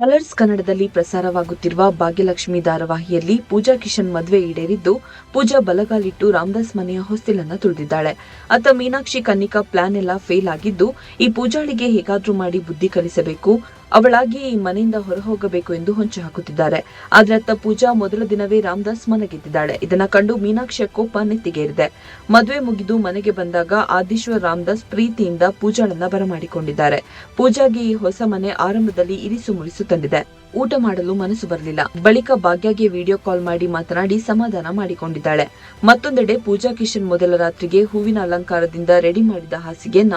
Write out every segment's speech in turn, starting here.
Colours ಕನ್ನಡದಲ್ಲಿ ಪ್ರಸಾರವಾಗುತ್ತಿರುವ ಭಾಗ್ಯಲಕ್ಷ್ಮಿ ಧಾರಾವಾಹಿಯಲ್ಲಿ ಪೂಜಾ ಕಿಶನ್ ಮದುವೆ ಈಡೇರಿದ್ದು, ಪೂಜಾ ಬಲಗಾಲಿಟ್ಟು ರಾಮದಾಸ್ ಮನೆಯ ಹೊಸ್ತಿಲನ್ನ ತುಳಿದಿದ್ದಾಳೆ. ಅತ್ತ ಮೀನಾಕ್ಷಿ ಕನ್ನಿಕಾ ಪ್ಲಾನ್ ಎಲ್ಲ ಫೇಲ್ ಆಗಿದ್ದು, ಈ ಪೂಜಾಳಿಗೆ ಹೇಗಾದ್ರೂ ಮಾಡಿ ಬುದ್ಧಿ ಕಲಿಸಬೇಕು. ಅವಳಾಗಿ ಈ ಮನೆಯಿಂದ ಹೊರಹೋಗಬೇಕು ಎಂದು ಹೊಂಚು ಹಾಕುತ್ತಿದ್ದಾರೆ. ಆದ್ರೆ ಅತ್ತ ಪೂಜಾ ಮೊದಲ ದಿನವೇ ರಾಮದಾಸ್ ಮನೆಗೆದ್ದಿದ್ದಾಳೆ. ಇದನ್ನ ಕಂಡು ಮೀನಾಕ್ಷಿಯ ಕೋಪ ನೆತ್ತಿಗೇರಿದೆ. ಮದುವೆ ಮುಗಿದು ಮನೆಗೆ ಬಂದಾಗ ಆದೀಶ್ವರ್ ರಾಮದಾಸ್ ಪ್ರೀತಿಯಿಂದ ಪೂಜಾಳನ್ನ ಬರಮಾಡಿಕೊಂಡಿದ್ದಾರೆ. ಪೂಜಾಗೆ ಈ ಹೊಸ ಮನೆ ಆರಂಭದಲ್ಲಿ ಇರಿಸು ಮುರಿಸು ತಂದಿದೆ. ಊಟ ಮಾಡಲು ಮನಸ್ಸು ಬರಲಿಲ್ಲ. ಬಳಿಕ ಭಾಗ್ಯಗೆ ವಿಡಿಯೋ ಕಾಲ್ ಮಾಡಿ ಮಾತನಾಡಿ ಸಮಾಧಾನ ಮಾಡಿಕೊಂಡಿದ್ದಾಳೆ. ಮತ್ತೊಂದೆಡೆ ಪೂಜಾ ಕಿಶನ್ ಮೊದಲ ರಾತ್ರಿಗೆ ಹೂವಿನ ಅಲಂಕಾರದಿಂದ ರೆಡಿ ಮಾಡಿದ ಹಾಸಿಗೆಯನ್ನ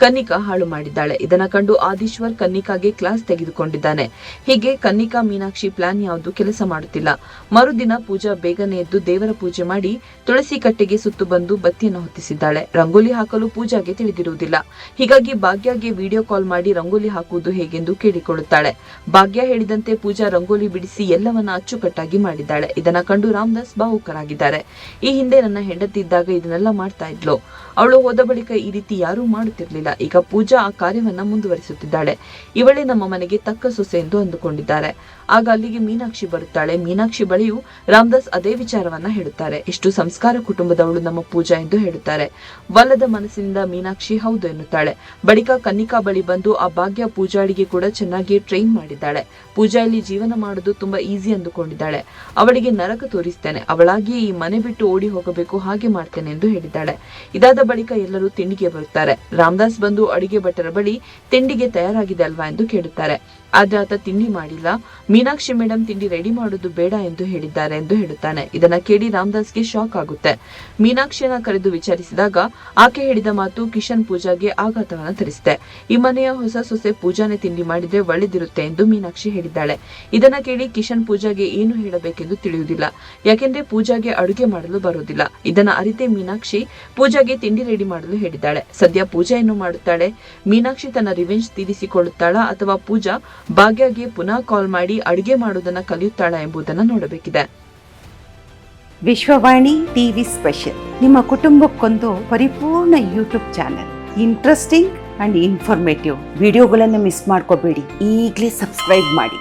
ಕನ್ನಿಕಾ ಹಾಳು ಮಾಡಿದ್ದಾಳೆ. ಇದನ್ನ ಕಂಡು ಆದೀಶ್ವರ್ ಕನ್ನಿಕಾಗೆ ಕ್ಲಾಸ್ ತೆಗೆದುಕೊಂಡಿದ್ದಾನೆ. ಹೀಗೆ ಕನ್ನಿಕಾ ಮೀನಾಕ್ಷಿ ಪ್ಲಾನ್ ಯಾವುದು ಕೆಲಸ ಮಾಡುತ್ತಿಲ್ಲ. ಮರುದಿನ ಪೂಜಾ ಬೇಗನೆ ಎದ್ದು ದೇವರ ಪೂಜೆ ಮಾಡಿ ತುಳಸಿ ಕಟ್ಟೆಗೆ ಸುತ್ತು ಬಂದು ಬತ್ತಿಯನ್ನು ಹೊತ್ತಿಸಿದ್ದಾಳೆ. ರಂಗೋಲಿ ಹಾಕಲು ಪೂಜಾಗೆ ತಿಳಿದಿರುವುದಿಲ್ಲ. ಹೀಗಾಗಿ ಭಾಗ್ಯಗೆ ವಿಡಿಯೋ ಕಾಲ್ ಮಾಡಿ ರಂಗೋಲಿ ಹಾಕುವುದು ಹೇಗೆಂದು ಕೇಳಿಕೊಳ್ಳುತ್ತಾಳೆ. ಭಾಗ್ಯ ಹೇಳಿದಂತೆ ಪೂಜಾ ರಂಗೋಲಿ ಬಿಡಿಸಿ ಎಲ್ಲವನ್ನ ಅಚ್ಚುಕಟ್ಟಾಗಿ ಮಾಡಿದ್ದಾಳೆ. ಇದನ್ನ ಕಂಡು ರಾಮದಾಸ್ ಭಾವುಕರಾಗಿದ್ದಾರೆ. ಈ ಹಿಂದೆ ನನ್ನ ಹೆಂಡತಿ ಇದ್ದಾಗ ಇದನ್ನೆಲ್ಲ ಮಾಡ್ತಾ ಇದ್ಲು. ಅವಳು ಹೋದ ಬಳಿಕ ಈ ರೀತಿ ಯಾರೂ ಮಾಡುತ್ತಿರಲಿಲ್ಲ. ಈಗ ಪೂಜಾ ಆ ಕಾರ್ಯವನ್ನ ಮುಂದುವರಿಸುತ್ತಿದ್ದಾಳೆ. ಇವಳೇ ನಮ್ಮ ಮನೆಗೆ ತಕ್ಕ ಸೊಸೆ ಎಂದು ಅಂದುಕೊಂಡಿದ್ದಾರೆ. ಆಗ ಅಲ್ಲಿಗೆ ಮೀನಾಕ್ಷಿ ಬರುತ್ತಾಳೆ. ಮೀನಾಕ್ಷಿ ಬಳಿಯೂ ರಾಮದಾಸ್ ಅದೇ ವಿಚಾರವನ್ನ ಹೇಳುತ್ತಾರೆ. ಎಷ್ಟು ಸಂಸ್ಕಾರ ಕುಟುಂಬದವಳು ನಮ್ಮ ಪೂಜಾ ಎಂದು ಹೇಳುತ್ತಾರೆ. ವಲ್ಲದ ಮನಸ್ಸಿನಿಂದ ಮೀನಾಕ್ಷಿ ಹೌದು ಎನ್ನುತ್ತಾಳೆ. ಬಳಿಕ ಕನ್ನಿಕಾ ಬಳಿ ಬಂದು ಆ ಭಾಗ್ಯ ಪೂಜಾಳಿಗೆ ಕೂಡ ಚೆನ್ನಾಗಿ ಟ್ರೈನ್ ಮಾಡಿದ್ದಾಳೆ. ಪೂಜಾ ಇಲ್ಲಿ ಜೀವನ ಮಾಡೋದು ತುಂಬಾ ಈಸಿ ಅಂದುಕೊಂಡಿದ್ದಾಳೆ. ಅವಳಿಗೆ ನರಕ ತೋರಿಸ್ತೇನೆ. ಅವಳಾಗಿ ಈ ಮನೆ ಬಿಟ್ಟು ಓಡಿ ಹೋಗಬೇಕು, ಹಾಗೆ ಮಾಡ್ತೇನೆ ಎಂದು ಹೇಳಿದ್ದಾಳೆ. ಇದಾದ ಬಳಿಕ ಎಲ್ಲರೂ ತಿಂಡಿಗೆ ಬರುತ್ತಾರೆ. ರಾಮದಾಸ್ ಬಂದು ಅಡಿಗೆ ಭಟ್ಟರ ಬಳಿ ತಿಂಡಿಗೆ ತಯಾರಾಗಿದೆ ಅಲ್ವಾ ಎಂದು ಕೇಳುತ್ತಾರೆ. ಆದ್ರೆ ಆತ ತಿಂಡಿ ಮಾಡಿಲ್ಲ. ಮೀನಾಕ್ಷಿ ಮೇಡಮ್ ತಿಂಡಿ ರೆಡಿ ಮಾಡೋದು ಬೇಡ ಎಂದು ಹೇಳಿದ್ದಾರೆ ಎಂದು ಹೇಳುತ್ತಾನೆ. ಇದನ್ನ ಕೇಳಿ ರಾಮದಾಸ್ಗೆ ಶಾಕ್ ಆಗುತ್ತೆ. ಮೀನಾಕ್ಷಿಯನ್ನ ಕರೆದು ವಿಚಾರಿಸಿದಾಗ ಆಕೆ ಹೇಳಿದ ಮಾತು ಕಿಶನ್ ಪೂಜಾಗೆ ಆಘಾತವನ್ನ ತರಿಸಿದೆ. ಈ ಮನೆಯ ಹೊಸ ಸೊಸೆ ಪೂಜಾನೆ ತಿಂಡಿ ಮಾಡಿದ್ರೆ ಒಳ್ಳೆದಿರುತ್ತೆ ಎಂದು ಮೀನಾಕ್ಷಿ ಹೇಳಿದ್ದಾಳೆ. ಇದನ್ನ ಕೇಳಿ ಕಿಶನ್ ಪೂಜಾಗೆ ಏನು ಹೇಳಬೇಕೆಂದು ತಿಳಿಯುವುದಿಲ್ಲ. ಯಾಕೆಂದ್ರೆ ಪೂಜಾಗೆ ಅಡುಗೆ ಮಾಡಲು ಬರುವುದಿಲ್ಲ. ಇದನ್ನ ಅರಿತೆ ಮೀನಾಕ್ಷಿ ಪೂಜಾಗೆ ತಿಂಡಿ ರೆಡಿ ಮಾಡಲು ಹೇಳಿದ್ದಾಳೆ. ಸದ್ಯ ಪೂಜಾ ಏನು ಮಾಡುತ್ತಾಳೆ? ಮೀನಾಕ್ಷಿ ತನ್ನ ರಿವೆಂಜ್ ತೀರಿಸಿಕೊಳ್ಳುತ್ತಾಳ ಅಥವಾ ಪೂಜಾ ಭಾಗ್ಯಗೆ ಪುನಃ ಕಾಲ್ ಮಾಡಿ ಅಡುಗೆ ಮಾಡೋದನ್ನ ಕಲಿಯುತ್ತಾಳ ಎಂಬುದನ್ನ ನೋಡಬೇಕಿದೆ. Vishwavani TV special. ನಿಮ್ಮ ಕುಟುಂಬಕ್ಕೊಂದು ಪರಿಪೂರ್ಣ YouTube channel. Interesting and informative. ವಿಡಿಯೋಗಳನ್ನು ಮಿಸ್ ಮಾಡ್ಕೋಬೇಡಿ. ಈಗಲೇ ಸಬ್ಸ್ಕ್ರೈಬ್ ಮಾಡಿ.